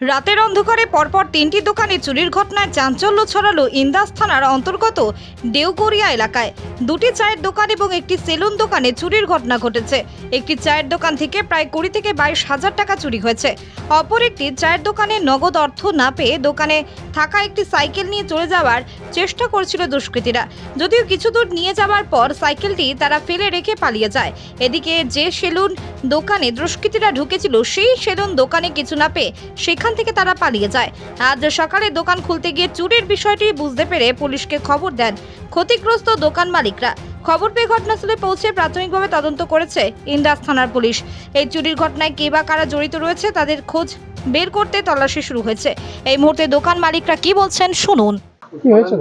রাতের অন্ধকারে পরপর তিনটি দোকানে চুরির ঘটনায় চাঞ্চল্য ছড়ালো ইন্দাস থানার অন্তর্গত দেওগড়িয়া এলাকায়। দুটি চায়ের দোকান এবং একটি সেলুন দোকানে চুরির ঘটনা ঘটেছে। একটি চায়ের দোকান থেকে প্রায় কুড়ি থেকে বাইশ হাজার টাকা চুরি হয়েছে। অপর একটি চায়ের দোকানে নগদ অর্থ না পেয়ে দোকানে থাকা একটি সাইকেল নিয়ে চলে যাওয়ার চেষ্টা করছিল দুষ্কৃতীরা। যদিও কিছু দূর নিয়ে যাওয়ার পর সাইকেলটি তারা ফেলে রেখে পালিয়ে যায়। এদিকে যে সেলুন দোকানে দুষ্কৃতীরা ঢুকেছিল, সেই সেলুন দোকানে কিছু না পেয়ে সেখান থেকে তারা পালিয়ে যায়। আজ সকালে দোকান খুলতে গিয়ে চুরির বিষয়টি বুঝতে পেরে পুলিশকে খবর দেন ক্ষতিগ্রস্ত দোকান মালিকরা। খবর পেয়ে ঘটনাস্থলে পৌঁছে প্রাথমিকভাবে তদন্ত করেছে ইন্দাস থানার পুলিশ। এই চুরির ঘটনায় কে বা কারা জড়িত রয়েছে তাদের খোঁজ বের করতে তল্লাশি শুরু হয়েছে। এই মুহূর্তে দোকান মালিকরা কি বলছেন শুনুন। ঘটনাটা? কি হয়েছে?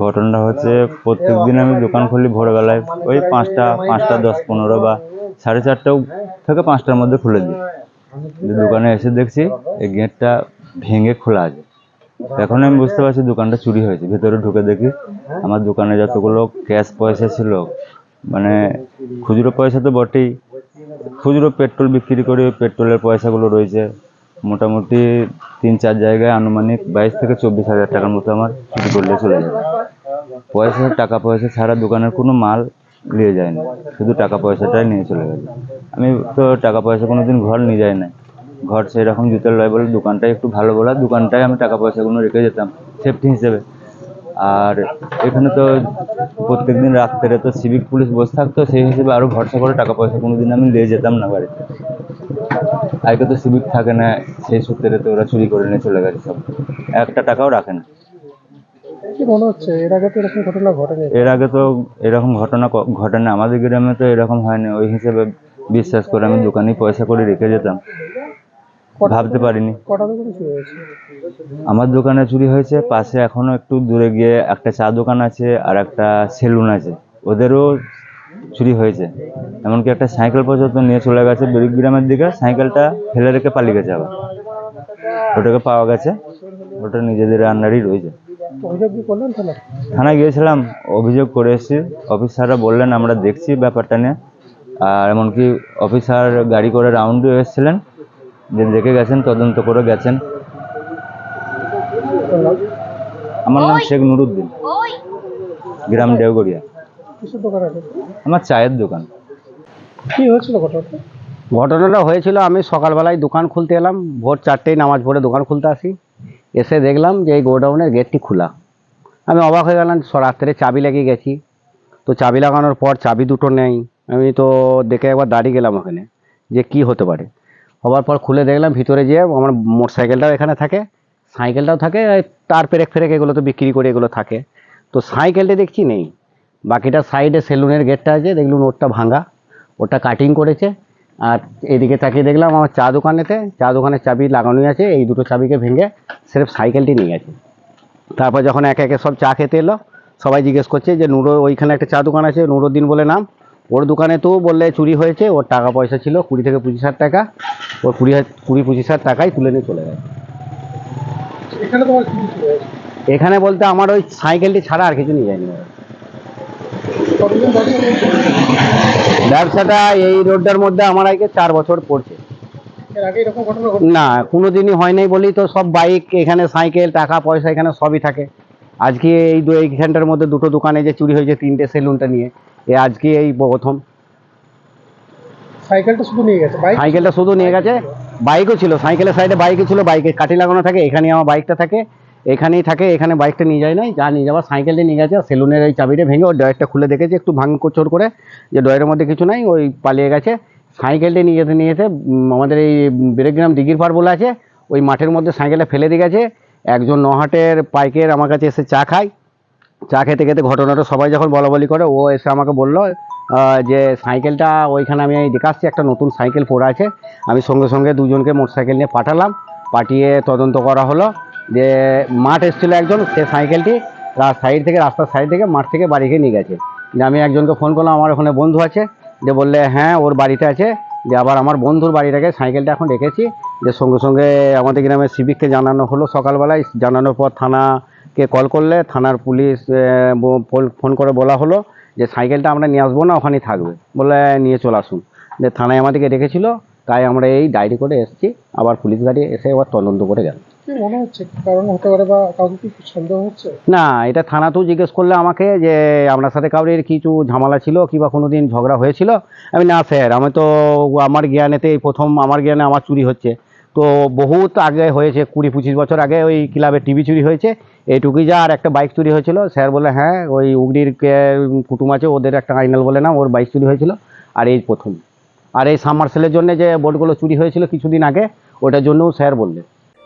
ঘটনাটা হচ্ছে প্রত্যেক দিন আমি দোকান খুলি ভোরবেলায় ওই পাঁচটা পাঁচটা দশ পনেরো বা সাড়ে চারটাও থেকে পাঁচটার মধ্যে খুলে দিই। দোকানে এসে দেখছি, এই গেটটা ভেঙে খোলা আছে। এখন আমি বুঝতে পারছি দোকানটা চুরি হয়েছে। ভেতরে ঢুকে দেখি, আমার দোকানে যতগুলো ক্যাশ পয়সা ছিল মানে খুচরো পয়সা তো বটেই। খুচরো পেট্রোল বিক্রি করে, ওই পেট্রোলের পয়সাগুলো রয়েছে। মোটামুটি তিন চার জায়গায় আনুমানিক বাইশ থেকে চব্বিশ হাজার টাকার মতো আমার চুরি করলে চলে যাবে। পয়সা, টাকা পয়সা ছাড়া দোকানের কোনো মাল নিয়ে যায়নি। শুধু টাকা পয়সাটাই নিয়ে চলে গেছে আমি তো টাকা পয়সা কোনো দিন ঘর নিয়ে যাই না ঘর সেরকম জুতোর লয় বলে দোকানটাই একটু ভালো বলা দোকানটায় আমি টাকা পয়সাগুলো রেখে যেতাম সেফটি হিসেবে। আর এখানে তো প্রত্যেকদিন রাত্রে তো সিভিক পুলিশ বসে থাকতো, সেই হিসেবে আরও ভরসা করে টাকা পয়সা কোনো দিন আমি নিয়ে যেতাম না বাড়িতে। আজকে তো সিভিক থাকে না, সেই সূত্রে তো ওরা চুরি করে নিয়ে চলে গেছে সব। একটা টাকাও রাখে না। কি মনে হচ্ছে? এর আগে তো এরকম ঘটনা ঘটেনি। এর আগে তো এরকম ঘটনা ঘটে না আমাদের গ্রামে তো এরকম হয়নি। ওই হিসেবে বিশ্বাস করে আমি দোকানে পয়সা করে রেখে যেতাম। ভাবতে পারিনি। কটা দোকানে চুরি হয়েছে? আমার দোকানে চুরি হয়েছে। পাশে এখনও একটু দূরে গিয়ে একটা চা দোকান আছে আর একটা সেলুন আছে। ওদেরও চুরি হয়েছে। এমনকি একটা সাইকেল পর্যন্ত নিয়ে চলে গেছে গ্রামের দিকে। সাইকেলটা ফেলে রেখে পালিয়ে গেছে আবার। ওটাকে পাওয়া গেছে। ওটা নিজেদের আন্ডারই রয়েছে। অভিযোগ কি করলেন তাহলে? থানায় গিয়েছিলাম অভিযোগ করে এসেছি। অফিসাররা বললেন আমরা দেখছি ব্যাপারটা নিয়ে। আর এমনকি অফিসার গাড়ি করে রাউন্ডে এসেছিলেন। যে দেখে গেছেন তদন্ত করে গেছেন। আমার নাম শেখ নুরুদ্দিন। গ্রাম দেওগড়িয়া কিসের দোকান আছে আমার চায়ের দোকান। কি হয়েছিল ঘটনাটা? ঘটনাটা হয়েছিল আমি সকালবেলায় দোকান খুলতে এলাম। ভোর চারটেই নামাজ পড়ে দোকান খুলতে আসি। এসে দেখলাম যে এই গোডাউনের গেটটি খোলা। আমি অবাক হয়ে গেলাম রাত্রে চাবি লেগে গেছি। তো চাবি লাগানোর পর চাবি দুটো নেই। আমি তো দেখে একবার দাঁড়িয়ে গেলাম ওখানে, যে কি হতে পারে। হবার পর খুলে দেখলাম ভিতরে যেয়ে আমার মোটর সাইকেলটাও এখানে থাকে, সাইকেলটাও থাকে তার পেরেক ফেরেক এগুলো তো বিক্রি করে এগুলো থাকে। তো সাইকেলটা দেখছি নেই। বাকিটা সাইডে সেলুনের গেটটা আছে, দেখলুন ওরটা ভাঙা ওটা কাটিং করেছে। আর এদিকে তাকিয়ে দেখলাম আমার চা দোকানেতে চা দোকানের চাবি লাগানোই আছে এই দুটো চাবিকে ভেঙে স্রেফ সাইকেলটি নিয়ে গেছে। তারপর যখন একে একে সব চা খেতে এলো সবাই জিজ্ঞেস করছে যে নুরো ওইখানে একটা চা দোকান আছে নুরুদ্দিন বলে নাম। ওর দোকানে তো বললে চুরি হয়েছে ওর টাকা পয়সা ছিল কুড়ি থেকে পঁচিশ হাজার টাকা। ওর কুড়ি হাজার কুড়ি পঁচিশ হাজার টাকাই তুলে নিয়ে চলে গেছে। এখানে তোমার এখানে বলতে আমার ওই সাইকেলটি ছাড়া আর কিছু নিয়ে যায়নি। ব্যবসাটা এই রোডটার মধ্যে আমার আগে চার বছর পড়ছে। না কোনো দিনই হয় নাই বলেই তো সব বাইক এখানে সাইকেল টাকা পয়সা এখানে সবই থাকে। আজকে এই দু এইখানটার মধ্যে দুটো দোকানে যে চুরি হয়েছে তিনটে সেলুনটা নিয়ে এ আজকে এই প্রথম। সাইকেলটা শুধু নিয়ে গেছে বাইক? সাইকেলটা শুধু নিয়ে গেছে বাইকও ছিল সাইকেলের সাইডে বাইকও ছিল বাইকে কাঠি লাগানো থাকে এখানে আমার বাইকটা থাকে। এখানেই থাকে, এখানে বাইকটা নিয়ে যায় নাই, যা নিয়ে যাওয়ার সাইকেলটা নিয়ে গেছে সেলুনের এই চাবিটা ভেঙে ওই ডয়ারটা খুলে দেখেছে, একটু ভাঙ কোচর করে, যে ডয়ারের মধ্যে কিছু নাই, ওই পালিয়ে গেছে। সাইকেলটা নিয়ে যেতে নিয়ে যেতে আমাদের এই বেরেগ্রাম দিঘির পাড় বলে আছে, ওই মাঠের মধ্যে সাইকেলটা ফেলে দিয়ে গেছে। একজন নহাটের পাইকের আমার কাছে এসে চা খায়। চা খেতে খেতে ঘটনাটা সবাই যখন বলা বলি করে, ও এসে আমাকে বলল যে সাইকেলটা ওইখানে আমি দেখে আসছি, একটা নতুন সাইকেল পড়ে আছে। আমি সঙ্গে সঙ্গে দুজনকে মোটরসাইকেল নিয়ে পাঠালাম, পাঠিয়ে তদন্ত করা হলো। যে মাঠ এসেছিল একজন, সে সাইকেলটি সাইড থেকে, রাস্তার সাইড থেকে মাঠ থেকে বাড়িকে নিয়ে গেছে। যে আমি একজনকে ফোন করলাম, আমার ওখানে বন্ধু আছে, যে বললে হ্যাঁ ওর বাড়িতে আছে। যে আবার আমার বন্ধুর বাড়িটাকে সাইকেলটা এখন রেখেছি। যে সঙ্গে সঙ্গে আমাদের গ্রামের সিভিককে জানানো হলো সকালবেলায়। জানানোর পর থানাকে কল করলে, থানার পুলিশ ফোন- করে বলা হলো যে সাইকেলটা আমরা নিয়ে আসব না, ওখানেই থাকবে। বলে নিয়ে চলে আসুন। যে থানায় আমাদেরকে রেখেছিল তাই আমরা এই ডায়েরি করে এসেছি। আবার পুলিশ গাড়ি এসে আবার তদন্ত করে গেল। কি মনে হচ্ছে? কারণ হতে পারে বা কাউকে কি সন্দেহ হচ্ছে? না, এটা থানাতেও জিজ্ঞেস করলে আমাকে যে আপনার সাথে কাউরের কিছু ঝামেলা ছিল কিংবা কোনো দিন ঝগড়া হয়েছিল? আমি না, স্যার। আমি তো আমার জ্ঞানেতে এই প্রথম, আমার জ্ঞানে আমার চুরি হচ্ছে। তো বহুত আগে হয়েছে, কুড়ি পঁচিশ বছর আগে ওই ক্লাবে টিভি চুরি হয়েছে। এইটুকুই যা, আর একটা বাইক চুরি হয়েছিল। স্যার বলে হ্যাঁ ওই উগড়ির কুটুম আছে, ওদের একটা আইনাল বলে না ওর বাইক চুরি হয়েছিল। আর এই প্রথম। আর এই সাবমার্সেলের জন্য যে বোর্ডগুলো চুরি হয়েছিল কিছুদিন আগে, ওটার জন্যও স্যার বললেন।